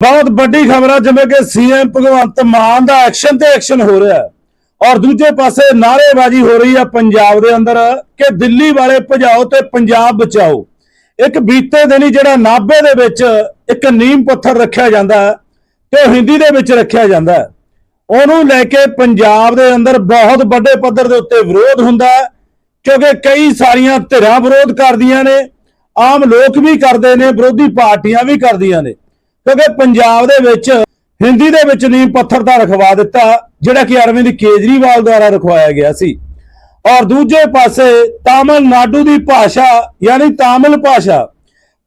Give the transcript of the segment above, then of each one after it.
ਬਹੁਤ ਵੱਡੀ ਖਬਰ ਆ, ਜਿਵੇਂ ਕਿ ਸੀਐਮ ਭਗਵੰਤ ਮਾਨ ਦਾ ਐਕਸ਼ਨ ਤੇ ਐਕਸ਼ਨ ਹੋ ਰਿਹਾ ਔਰ ਦੂਜੇ ਪਾਸੇ ਨਾਅਰੇਬਾਜ਼ੀ ਹੋ ਰਹੀ ਆ ਪੰਜਾਬ ਦੇ ਅੰਦਰ ਕਿ ਦਿੱਲੀ ਵਾਲੇ ਭਜਾਓ ਤੇ ਪੰਜਾਬ ਬਚਾਓ। ਇੱਕ ਬੀਤੇ ਦਿਨ ਜਿਹੜਾ ਨਾਭੇ ਦੇ ਵਿੱਚ ਇੱਕ ਨੀਮ ਪੱਥਰ ਰੱਖਿਆ ਜਾਂਦਾ ਹੈ ਤੇ ਉਹ ਹਿੰਦੀ ਦੇ ਵਿੱਚ ਰੱਖਿਆ ਜਾਂਦਾ ਉਹਨੂੰ ਲੈ ਕੇ ਪੰਜਾਬ ਦੇ ਅੰਦਰ ਬਹੁਤ ਵੱਡੇ ਪੱਧਰ ਦੇ ਉੱਤੇ ਵਿਰੋਧ ਹੁੰਦਾ ਹੈ, ਕਿਉਂਕਿ ਕਈ ਸਾਰੀਆਂ ਧਿਰਾਂ ਵਿਰੋਧ ਕਰਦੀਆਂ ਨੇ, ਆਮ ਲੋਕ ਵੀ ਕਰਦੇ ਨੇ, ਵਿਰੋਧੀ ਪਾਰਟੀਆਂ ਵੀ ਕਰਦੀਆਂ ਨੇ। ਕਿਉਂਕਿ ਪੰਜਾਬ ਦੇ ਵਿੱਚ, ਹਿੰਦੀ ਦੇ ਵਿੱਚ ਨੀਂਹ ਪੱਥਰ ਦਾ ਰਖਵਾ ਦਿੱਤਾ, ਜਿਹੜਾ ਕਿ ਅਰਵਿੰਦ ਕੇਜਰੀਵਾਲ ਦੁਆਰਾ ਰਖਵਾਇਆ ਗਿਆ ਸੀ। ਔਰ ਦੂਜੇ ਪਾਸੇ ਤਾਮਿਲਨਾਡੂ ਦੀ ਭਾਸ਼ਾ, ਯਾਨੀ ਤਾਮਿਲ ਭਾਸ਼ਾ,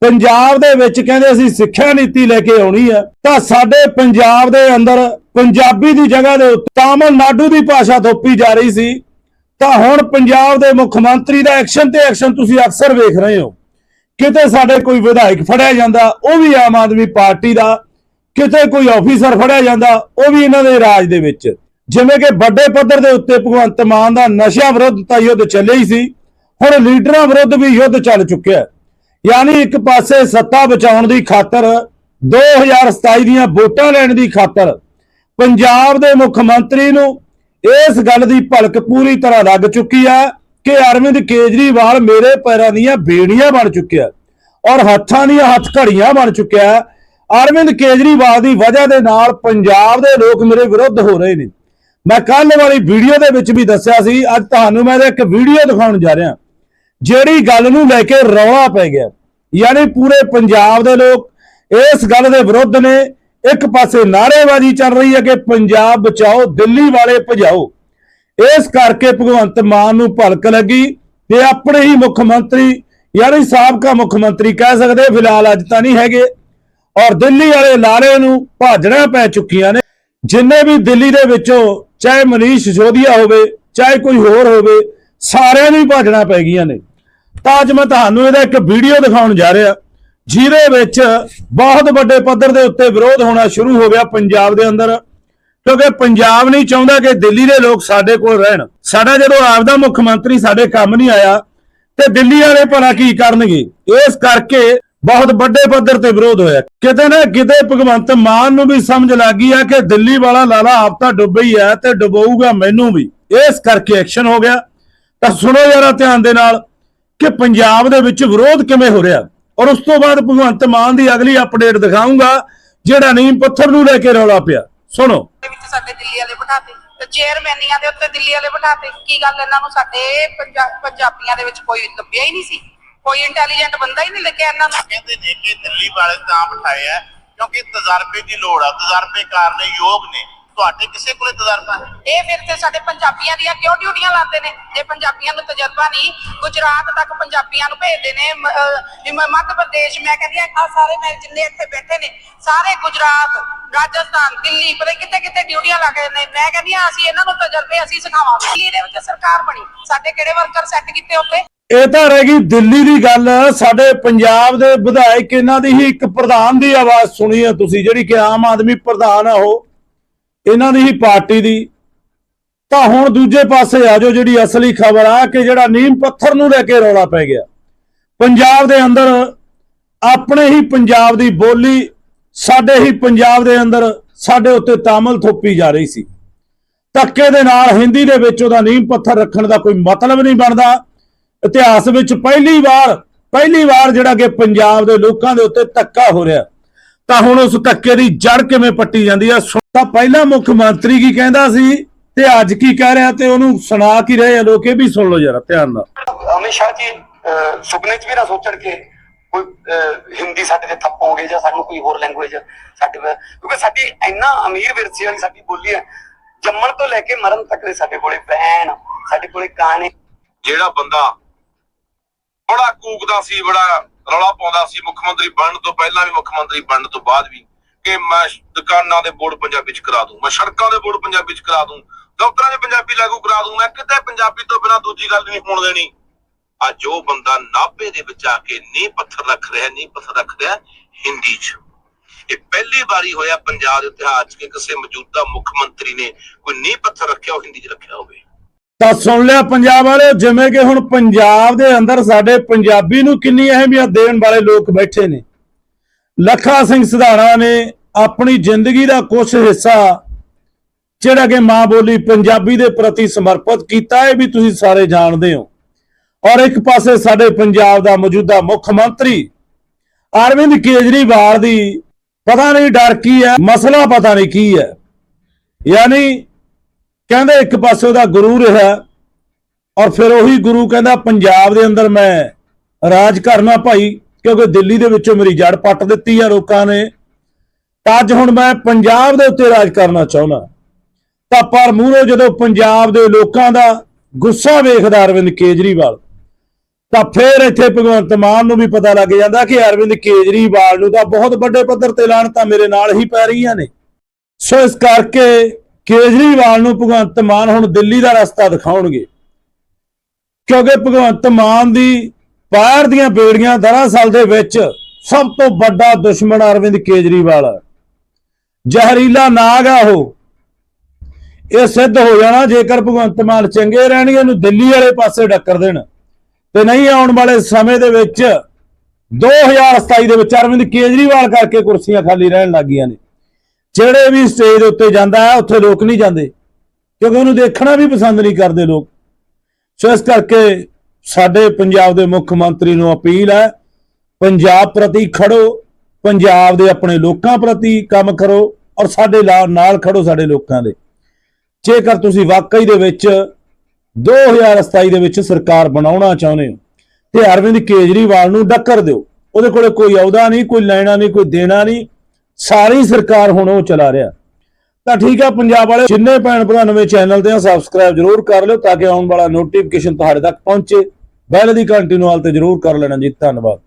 ਪੰਜਾਬ ਦੇ ਵਿੱਚ ਕਹਿੰਦੇ ਅਸੀਂ ਸਿੱਖਿਆ ਨੀਤੀ ਲੈ ਕੇ ਆਉਣੀ ਹੈ। ਤਾਂ ਸਾਡੇ ਪੰਜਾਬ ਦੇ ਅੰਦਰ ਪੰਜਾਬੀ ਦੀ ਜਗ੍ਹਾ ਦੇ ਉੱਤੇ ਤਾਮਿਲਨਾਡੂ ਦੀ ਭਾਸ਼ਾ ਥੋਪੀ ਜਾ ਰਹੀ ਸੀ। ਤਾਂ ਹੁਣ ਪੰਜਾਬ ਦੇ ਮੁੱਖ ਮੰਤਰੀ ਦਾ ਐਕਸ਼ਨ ਤੇ ਐਕਸ਼ਨ ਤੁਸੀਂ ਅਕਸਰ ਵੇਖ ਰਹੇ ਹੋ। ਕਿਤੇ ਸਾਡੇ ਕੋਈ ਵਿਧਾਇਕ ਫੜਿਆ ਜਾਂਦਾ, ਉਹ ਵੀ ਆਮ ਆਦਮੀ ਪਾਰਟੀ ਦਾ, ਕਿਤੇ ਕੋਈ ਆਫੀਸਰ ਫੜਿਆ ਜਾਂਦਾ, ਉਹ ਵੀ ਇਹਨਾਂ ਦੇ ਰਾਜ ਦੇ ਵਿੱਚ। ਜਿਵੇਂ ਕਿ ਵੱਡੇ ਪੱਧਰ ਦੇ ਉੱਤੇ ਭਗਵੰਤ ਮਾਨ ਦਾ ਨਸ਼ਾ ਵਿਰੁੱਧ ਤਾਂ ਯੁੱਧ ਚੱਲੇ ਹੀ ਸੀ, ਹੁਣ ਲੀਡਰਾਂ ਵਿਰੁੱਧ ਵੀ ਯੁੱਧ ਚੱਲ ਚੁੱਕਿਆ ਯਾਨੀ ਇੱਕ ਪਾਸੇ ਸੱਤਾ ਬਚਾਉਣ ਦੀ ਖਾਤਰ 2027 ਦੀਆਂ ਵੋਟਾਂ ਲੈਣ ਦੀ ਖਾਤਰ, ਪੰਜਾਬ ਦੇ ਮੁੱਖ ਮੰਤਰੀ ਨੂੰ ਇਸ ਗੱਲ ਦੀ ਭਲਕ ਪੂਰੀ ਤਰ੍ਹਾਂ ਲੱਗ ਚੁੱਕੀ ਆ ਕਿ ਅਰਵਿੰਦ ਕੇਜਰੀਵਾਲ ਮੇਰੇ ਪੈਰਾਂ ਦੀਆਂ ਬੇੜੀਆਂ ਬਣ ਚੁੱਕਿਆ ਔਰ ਹੱਥਾਂ ਦੀਆਂ ਹੱਥ ਘੜੀਆਂ ਬਣ ਚੁੱਕਿਆ ਅਰਵਿੰਦ ਕੇਜਰੀਵਾਲ ਦੀ ਵਜ੍ਹਾ ਦੇ ਨਾਲ ਪੰਜਾਬ ਦੇ ਲੋਕ ਮੇਰੇ ਵਿਰੁੱਧ ਹੋ ਰਹੇ ਨੇ। ਮੈਂ ਕੱਲ ਵਾਲੀ ਵੀਡੀਓ ਦੇ ਵਿੱਚ ਵੀ ਦੱਸਿਆ ਸੀ, ਅੱਜ ਤੁਹਾਨੂੰ ਮੈਂ ਇੱਕ ਵੀਡੀਓ ਦਿਖਾਉਣ ਜਾ ਰਿਹਾ। ਜਿਹੜੀ ਗੱਲ ਨੂੰ ਲੈ ਕੇ ਰੌਲਾ ਪੈ ਗਿਆ। ਯਾਨੀ ਪੂਰੇ ਪੰਜਾਬ ਦੇ ਲੋਕ ਇਸ ਗੱਲ ਦੇ ਵਿਰੁੱਧ ਨੇ। ਇੱਕ ਪਾਸੇ ਨਾਅਰੇਬਾਜ਼ੀ ਚੱਲ ਰਹੀ ਹੈ ਕਿ ਪੰਜਾਬ ਬਚਾਓ, ਦਿੱਲੀ ਵਾਲੇ ਭਜਾਓ। ਇਸ ਕਰਕੇ ਭਗਵੰਤ ਮਾਨ ਨੂੰ ਭਲਕ ਲੱਗੀ ਤੇ ਆਪਣੇ ਹੀ ਮੁੱਖ ਮੰਤਰੀ, ਯਾਨੀ ਸਾਬਕਾ ਮੁੱਖ ਮੰਤਰੀ ਕਹਿ ਸਕਦੇ, ਫਿਲਹਾਲ ਅੱਜ ਤਾਂ ਨਹੀਂ ਹੈਗੇ। ਔਰ ਦਿੱਲੀ ਵਾਲੇ ਲਾਰੇ ਨੂੰ ਭਾਜਣਾ ਪੈ ਚੁੱਕੀਆਂ ਨੇ। ਜਿੰਨੇ ਵੀ ਦਿੱਲੀ ਦੇ ਵਿੱਚੋਂ ਚਾਹੇ ਮਨੀਸ਼ ਸਿਸੋਦੀਆ ਹੋਵੇ, ਚਾਹੇ ਕੋਈ ਹੋਰ ਹੋਵੇ, ਸਾਰਿਆਂ ਨੂੰ ਹੀ ਭਾਜਣਾ ਪੈ ਗਈਆਂ ਨੇ। ਤਾਂ ਅੱਜ ਮੈਂ ਤੁਹਾਨੂੰ ਇਹਦਾ ਇੱਕ ਵੀਡੀਓ ਦਿਖਾਉਣ ਜਾ ਰਿਹਾ, ਜਿਹਦੇ ਵਿੱਚ ਬਹੁਤ ਵੱਡੇ ਪੱਧਰ ਦੇ ਉੱਤੇ ਵਿਰੋਧ ਹੋਣਾ ਸ਼ੁਰੂ ਹੋ ਗਿਆ ਪੰਜਾਬ ਦੇ ਅੰਦਰ। ਕਿਉਂਕਿ ਪੰਜਾਬ ਨਹੀਂ ਚਾਹੁੰਦਾ ਕਿ ਦਿੱਲੀ ਦੇ ਲੋਕ ਸਾਡੇ ਕੋਲ ਰਹਿਣ। ਸਾਡਾ ਜਦੋਂ ਆਪਦਾ ਮੁੱਖ ਮੰਤਰੀ ਸਾਡੇ ਕੰਮ ਨਹੀਂ ਆਇਆ, ਤੇ ਦਿੱਲੀ ਵਾਲੇ ਭਲਾ ਕੀ ਕਰਨਗੇ? ਇਸ ਕਰਕੇ ਬਹੁਤ ਵੱਡੇ ਪੱਧਰ ਤੇ ਵਿਰੋਧ ਹੋਇਆ। ਕਿਤੇ ਨਾ ਕਿਤੇ ਭਗਵੰਤ ਮਾਨ ਨੂੰ ਵੀ ਸਮਝ ਲੱਗ ਗਈ ਆ ਕਿ ਦਿੱਲੀ ਵਾਲਾ ਲਾਲਾ ਆਪ ਤਾਂ ਡੁੱਬ ਹੀ ਹੈ ਤੇ ਡੁਬੋਊਗਾ ਮੈਨੂੰ ਵੀ। ਇਸ ਕਰਕੇ ਐਕਸ਼ਨ ਹੋ ਗਿਆ। ਤਾਂ ਸੁਣੋ ਜਰਾ ਧਿਆਨ ਦੇ ਨਾਲ ਕਿ ਪੰਜਾਬ ਦੇ ਵਿੱਚ ਵਿਰੋਧ ਕਿਵੇਂ ਹੋ ਰਿਹਾ। ਔਰ ਉਸ ਤੋਂ ਬਾਅਦ ਭਗਵੰਤ ਮਾਨ ਦੀ ਅਗਲੀ ਅਪਡੇਟ ਦਿਖਾਊਂਗਾ, ਜਿਹੜਾ ਨੀਮ ਪੱਥਰ ਨੂੰ ਲੈ ਕੇ ਰੌਲਾ ਪਿਆ। ਸੁਣੋ। ਦੇ ਵਿੱਚ ਸਾਡੇ ਦਿੱਲੀ ਵਾਲੇ ਬਿਠਾਤੇ। ਤੇ ਚੇਅਰਮੈਨੀਆਂ ਦੇ ਉੱਤੇ ਦਿੱਲੀ ਵਾਲੇ ਬਿਠਾਤੇ। ਕੀ ਗੱਲ ਇਹਨਾਂ ਨੂੰ ਸਾਡੇ ਪੰਜਾ- ਪੰਜਾਬੀਆਂ ਦੇ ਵਿੱਚ ਕੋਈ ਲੱਭਿਆ ਹੀ ਨਹੀਂ ਸੀ? ਕੋਈ ਇੰਟੈਲੀਜੈਂਟ ਬੰਦਾ ਹੀ ਨਹੀਂ ਲੱਗਿਆ ਇਹਨਾਂ ਨੂੰ? ਕਹਿੰਦੇ ਨੇ ਕਿ ਦਿੱਲੀ ਵਾਲੇ ਤਾਂ ਬਿਠਾਏ ਆ ਕਿਉਂਕਿ ਤਜਰਬੇ ਦੀ ਲੋੜ ਆ। ਤਜਰਬੇਕਾਰ ਨੇ ਯੋਗ ਨੇ। ਤੁਹਾਡੇ ਕਿਸੇ ਕੋਲੇ ਤਜਰਬਾ ਹੈ? ਇਹ ਫਿਰ ਤੇ ਸਾਡੇ ਪੰਜਾਬੀਆਂ ਦੀਆਂ ਕਿਉਂ ਡਿਊਟੀਆਂ ਲਾਉਂਦੇ ਨੇ? ਜੇ ਪੰਜਾਬੀਆਂ ਨੂੰ ਤਜਰਬਾ ਨਹੀਂ ਗੁਜਰਾਤ ਤੱਕ ਪੰਜਾਬੀਆਂ ਨੂੰ ਭੇਜਦੇ ਨੇ ਮ- ਅਹ ਮ- ਮੱਧ ਪ੍ਰਦੇਸ਼ ਮੈਂ ਕਹਿੰਦੀ ਆ ਆਹ ਸਾਰੇ ਮੈਂ ਜਿੰਨੇ ਇੱਥੇ ਬੈਠੇ ਨੇ ਸਾਰੇ ਗੁਜਰਾਤ ਰਾਜਸਥਾਨ ਦਿੱਲੀ ਪਤਾ ਕਿੱਥੇ ਕਿੱਥੇ ਡਿਊਟੀਆਂ ਲਾ ਕੇ ਨੇ। ਮੈਂ ਕਹਿੰਦੀ ਆ ਅਸੀਂ ਇਹਨਾਂ ਨੂੰ ਤਜਰਬੇ ਅਸੀਂ ਸਿਖਾਵਾਂਗੇ। ਦਿੱਲੀ ਦੇ ਵਿੱਚ ਸਰਕਾਰ ਬਣੀ। ਸਾਡੇ ਕਿਹੜੇ ਵਰਕਰ ਸੈੱਟ ਕੀਤੇ ਉੱਤੇ ਇਹ ਤਾਂ ਰਹਿ ਗਈ ਦਿੱਲੀ ਦੀ ਗੱਲ। ਸਾਡੇ ਪੰਜਾਬ ਦੇ ਵਿਧਾਇਕ ਇਹਨਾਂ ਦੀ ਹੀ ਇੱਕ ਪ੍ਰਧਾਨ ਦੀ ਆਵਾਜ਼ ਸੁਣੀ ਹੈ ਤੁਸੀਂ ਜਿਹੜੀ ਕਿ ਆਮ ਆਦਮੀ ਪ੍ਰਧਾਨ ਆ ਉਹ। ਇਹਨਾਂ ਦੀ ਹੀ ਪਾਰਟੀ ਦੀ। ਤਾਂ ਹੁਣ ਦੂਜੇ ਪਾਸੇ ਆ ਜਾਓ ਜਿਹੜੀ ਅਸਲੀ ਖਬਰ ਆ ਕਿ ਜਿਹੜਾ ਨੀਮ ਪੱਥਰ ਨੂੰ ਲੈ ਕੇ ਰੌਲਾ ਪੈ ਗਿਆ। ਪੰਜਾਬ ਦੇ ਅੰਦਰ ਆਪਣੇ ਹੀ ਪੰਜਾਬ ਦੀ ਬੋਲੀ, ਸਾਡੇ ਹੀ ਪੰਜਾਬ ਦੇ ਅੰਦਰ ਸਾਡੇ ਉੱਤੇ ਤਾਮਲ ਥੋਪੀ ਜਾ ਰਹੀ ਸੀ। ਧੱਕੇ ਦੇ ਨਾਲ ਹਿੰਦੀ ਦੇ ਵਿੱਚ ਉਹਦਾ ਨੀਮ ਪੱਥਰ ਰੱਖਣ ਦਾ ਕੋਈ ਮਤਲਬ ਨਹੀਂ ਬਣਦਾ। ਇਤਿਹਾਸ ਵਿੱਚ ਪਹਿਲੀ ਵਾਰ ਪਹਿਲੀ ਵਾਰ ਜਿਹੜਾ ਕਿ ਪੰਜਾਬ ਦੇ ਲੋਕਾਂ ਦੇ ਉੱਤੇ ਧੱਕਾ ਹੋ ਰਿਹਾ। ਤਾਂ ਹੁਣ ਉਸ ਧੱਕੇ ਦੀ ਜੜ ਕਿਵੇਂ ਪੱਟੀ ਜਾਂਦੀ ਆ ਤਾਂ ਪਹਿਲਾਂ ਮੁੱਖ ਮੰਤਰੀ ਕੀ ਕਹਿੰਦਾ ਸੀ ਤੇ ਅੱਜ ਕੀ ਕਹਿ ਰਿਹਾ ਤੇ ਉਹਨੂੰ ਸੁਣਾ ਕੀ ਰਹੇ ਆ ਲੋਕ ਇਹ ਵੀ ਸੁਣ ਲਓ ਜਰਾ ਧਿਆਨ ਨਾਲ। ਹਮੇਸ਼ਾ ਜੀ ਅਹ, ਸੁਪਨੇ 'ਚ ਵੀ ਨਾ ਸੋਚਣ ਕਿ ਕੋਈ ਹਿੰਦੀ ਸਾਡੇ ਤੇ ਥੱਪੋਗੇ ਜਾਂ ਸਾਨੂੰ ਕੋਈ ਹੋਰ ਲੈਂਗੁਏਜ ਸਾਡੇ ਕਿਉਂਕਿ ਸਾਡੀ ਇੰਨਾ ਅਮੀਰ ਵਿਰਸੇ ਵਾਲੀ ਸਾਡੀ ਬੋਲੀ ਹੈ ਜੰਮਣ ਤੋਂ ਲੈ ਕੇ ਮਰਨ ਤੱਕ ਦੇ ਸਾਡੇ ਕੋਲੇ ਬਹਿਣ ਸਾਡੇ ਕੋਲੇ ਗਾਣੇ ਜਿਹੜਾ ਬੰਦਾ ਬੜਾ ਕੂਕਦਾ ਸੀ ਬੜਾ ਰੌਲਾ ਪਾਉਂਦਾ ਸੀ ਮੁੱਖ ਮੰਤਰੀ ਬਣਨ ਤੋਂ ਪਹਿਲਾਂ ਵੀ ਮੁੱਖ ਮੰਤਰੀ ਬਣਨ ਤੋਂ ਬਾਅਦ ਵੀ ਕਿ ਮੈਂ ਦੁਕਾਨਾਂ ਦੇ ਬੋਰਡ ਪੰਜਾਬੀ ਚ ਕਰਾ ਦੂੰ, ਮੈਂ ਸੜਕਾਂ ਦੇ ਬੋਰਡ ਪੰਜਾਬੀ ਚ ਕਰਾ ਦੂੰ, ਦਫ਼ਤਰਾਂ 'ਚ ਪੰਜਾਬੀ ਲਾਗੂ ਕਰਾ ਦੂੰ, ਮੈਂ ਕਿਤੇ ਪੰਜਾਬੀ ਤੋਂ ਬਿਨਾਂ ਦੂਜੀ ਗੱਲ ਨਹੀਂ ਹੋਣ ਦੇਣੀ। ਅੱਜ ਉਹ ਬੰਦਾ ਨਾਭੇ ਦੇ ਵਿੱਚ ਆ ਕੇ ਨੀਂਹ ਪੱਥਰ ਰੱਖ ਰਿਹਾ, ਨੀਂਹ ਪੱਥਰ ਰੱਖ ਰਿਹਾ ਹਿੰਦੀ 'ਚ। ਇਹ ਪਹਿਲੀ ਵਾਰੀ ਹੋਇਆ ਪੰਜਾਬ ਦੇ ਇਤਿਹਾਸ 'ਚ ਕਿ ਕਿਸੇ ਮੌਜੂਦਾ ਮੁੱਖ ਮੰਤਰੀ ਨੇ ਕੋਈ ਨੀਂਹ ਪੱਥਰ ਰੱਖਿਆ, ਉਹ ਹਿੰਦੀ 'ਚ ਰੱਖਿਆ ਹੋਵੇ। ਤਾਂ ਸੁਣ ਲਿਆ ਪੰਜਾਬ ਵਾਲੇ ਜਿਵੇਂ ਕਿ ਹੁਣ ਪੰਜਾਬ ਦੇ ਅੰਦਰ ਸਾਡੇ ਪੰਜਾਬੀ ਨੂੰ ਕਿੰਨੀ ਅਹਿਮੀਅਤ ਦੇਣ ਵਾਲੇ ਲੋਕ ਬੈਠੇ ਨੇ। ਲੱਖਾ ਸਿੰਘ ਸਿਧਾਣਾ ਨੇ ਆਪਣੀ ਜ਼ਿੰਦਗੀ ਦਾ ਕੁਝ ਹਿੱਸਾ, ਜਿਹੜਾ ਕਿ ਮਾਂ ਬੋਲੀ ਪੰਜਾਬੀ ਦੇ ਪ੍ਰਤੀ ਸਮਰਪਿਤ ਕੀਤਾ, ਇਹ ਵੀ ਤੁਸੀਂ ਸਾਰੇ ਜਾਣਦੇ ਹੋ। ਔਰ ਇੱਕ ਪਾਸੇ ਸਾਡੇ ਪੰਜਾਬ ਦਾ ਮੌਜੂਦਾ ਮੁੱਖ ਮੰਤਰੀ ਅਰਵਿੰਦ ਕੇਜਰੀਵਾਲ ਦੀ ਪਤਾ ਨਹੀਂ ਡਰ ਕੀ ਹੈ, ਮਸਲਾ ਪਤਾ ਨਹੀਂ ਕੀ ਹੈ। ਯਾਨੀ ਕਹਿੰਦੇ ਇੱਕ ਪਾਸੇ ਉਹਦਾ ਗੁਰੂ ਰਿਹਾ ਔਰ ਫਿਰ ਉਹੀ ਗੁਰੂ ਕਹਿੰਦਾ, ਪੰਜਾਬ ਦੇ ਅੰਦਰ ਮੈਂ ਰਾਜ ਕਰਨਾ ਭਾਈ। ਕਿਉਂਕਿ ਦਿੱਲੀ ਦੇ ਵਿੱਚੋਂ ਮੇਰੀ ਜੜ ਪੱਟ ਦਿੱਤੀ ਆ ਲੋਕਾਂ ਨੇ। ਤਾਂ ਅੱਜ ਹੁਣ ਮੈਂ ਪੰਜਾਬ ਦੇ ਉੱਤੇ ਰਾਜ ਕਰਨਾ ਚਾਹੁੰਦਾ। ਤਾਂ ਪਰ ਮੂਹਰੋਂ ਜਦੋਂ ਪੰਜਾਬ ਦੇ ਲੋਕਾਂ ਦਾ ਗੁੱਸਾ ਵੇਖਦਾ ਅਰਵਿੰਦ ਕੇਜਰੀਵਾਲ, ਤਾਂ ਫਿਰ ਇੱਥੇ ਭਗਵੰਤ ਮਾਨ ਨੂੰ ਵੀ ਪਤਾ ਲੱਗ ਜਾਂਦਾ ਕਿ ਅਰਵਿੰਦ ਕੇਜਰੀਵਾਲ ਨੂੰ ਤਾਂ ਬਹੁਤ ਵੱਡੇ ਪੱਧਰ ਤੇ ਲਾਹਣਤਾਂ ਮੇਰੇ ਨਾਲ ਹੀ ਪੈ ਰਹੀਆਂ ਨੇ। ਸੋ ਇਸ ਕਰਕੇ ਕੇਜਰੀਵਾਲ ਨੂੰ ਭਗਵੰਤ ਮਾਨ ਹੁਣ ਦਿੱਲੀ ਦਾ ਰਸਤਾ ਦਿਖਾਉਣਗੇ। ਕਿਉਂਕਿ ਭਗਵੰਤ ਮਾਨ ਦੀ ਪੈਰ ਦੀਆਂ ਬੇੜੀਆਂ ਦਰਅਸਲ ਦੇ ਵਿੱਚ ਸਭ ਤੋਂ ਵੱਡਾ ਦੁਸ਼ਮਣ ਅਰਵਿੰਦ ਕੇਜਰੀਵਾਲ। ਜ਼ਹਿਰੀਲਾ ਨਾਗ ਆ ਉਹ। ਇਹ ਸਿੱਧ ਹੋ ਜਾਣਾ ਜੇਕਰ ਭਗਵੰਤ ਮਾਨ ਚੰਗੇ ਰਹਿਣਗੇ, ਇਹਨੂੰ ਦਿੱਲੀ ਵਾਲੇ ਪਾਸੇ ਡੱਕਰ ਦੇਣ। ਤੇ ਨਹੀਂ ਆਉਣ ਵਾਲੇ ਸਮੇਂ ਦੇ ਵਿੱਚ 2027 ਦੇ ਵਿੱਚ ਅਰਵਿੰਦ ਕੇਜਰੀਵਾਲ ਕਰਕੇ ਕੁਰਸੀਆਂ ਖਾਲੀ ਰਹਿਣ ਲੱਗੀਆਂ ਨੇ। ਜਿਹੜੇ ਵੀ ਸਟੇਜ ਦੇ ਉੱਤੇ ਜਾਂਦਾ ਹੈ, ਉੱਥੇ ਲੋਕ ਨਹੀਂ ਜਾਂਦੇ, ਕਿਉਂਕਿ ਉਹਨੂੰ ਦੇਖਣਾ ਵੀ ਪਸੰਦ ਨਹੀਂ ਕਰਦੇ ਲੋਕ। ਸੋ ਇਸ ਕਰਕੇ ਸਾਡੇ ਪੰਜਾਬ ਦੇ ਮੁੱਖ ਮੰਤਰੀ ਨੂੰ ਅਪੀਲ ਹੈ, ਪੰਜਾਬ ਪ੍ਰਤੀ ਖੜੋ, ਪੰਜਾਬ ਦੇ ਆਪਣੇ ਲੋਕਾਂ ਪ੍ਰਤੀ ਕੰਮ ਕਰੋ ਔਰ ਸਾਡੇ ਲਾ- ਨਾਲ ਖੜੋ ਸਾਡੇ ਲੋਕਾਂ ਦੇ। ਜੇਕਰ ਤੁਸੀਂ ਵਾਕਈ ਦੇ ਵਿੱਚ 2027 ਦੇ ਵਿੱਚ ਸਰਕਾਰ ਬਣਾਉਣਾ ਚਾਹੁੰਦੇ ਹੋ ਤੇ ਅਰਵਿੰਦ ਕੇਜਰੀਵਾਲ ਨੂੰ ਡੱਕਰ ਦਿਓ, ਉਹਦੇ ਕੋਲੇ ਕੋਈ ਅਹੁਦਾ ਨਹੀਂ, ਕੋਈ ਲੈਣਾ ਨਹੀਂ, ਕੋਈ ਦੇਣਾ ਨਹੀਂ, ਸਾਰੀ ਸਰਕਾਰ ਹੁਣ ਉਹ ਚਲਾ ਰਿਹਾ। ਤਾਂ ਠੀਕ ਆ, ਪੰਜਾਬ ਵਾਲੇ ਜਿੰਨੇ ਭੈਣ ਭਰਾ ਨਵੇਂ ਚੈਨਲ ਤੇ ਆ ਸਬਸਕ੍ਰਾਈਬ ਜਰੂਰ ਕਰ ਲਿਓ ਤਾਂ ਕਿ ਆਉਣ ਵਾਲਾ ਨੋਟੀਫਿਕੇਸ਼ਨ ਤੁਹਾਡੇ ਤੱਕ ਪਹੁੰਚੇ। ਬੈਲ ਦੀ ਘੰਟੀ ਨੂੰ ਹਾਲ ਤੇ ਜਰੂਰ ਕਰ ਲੈਣਾ ਜੀ। ਧੰਨਵਾਦ।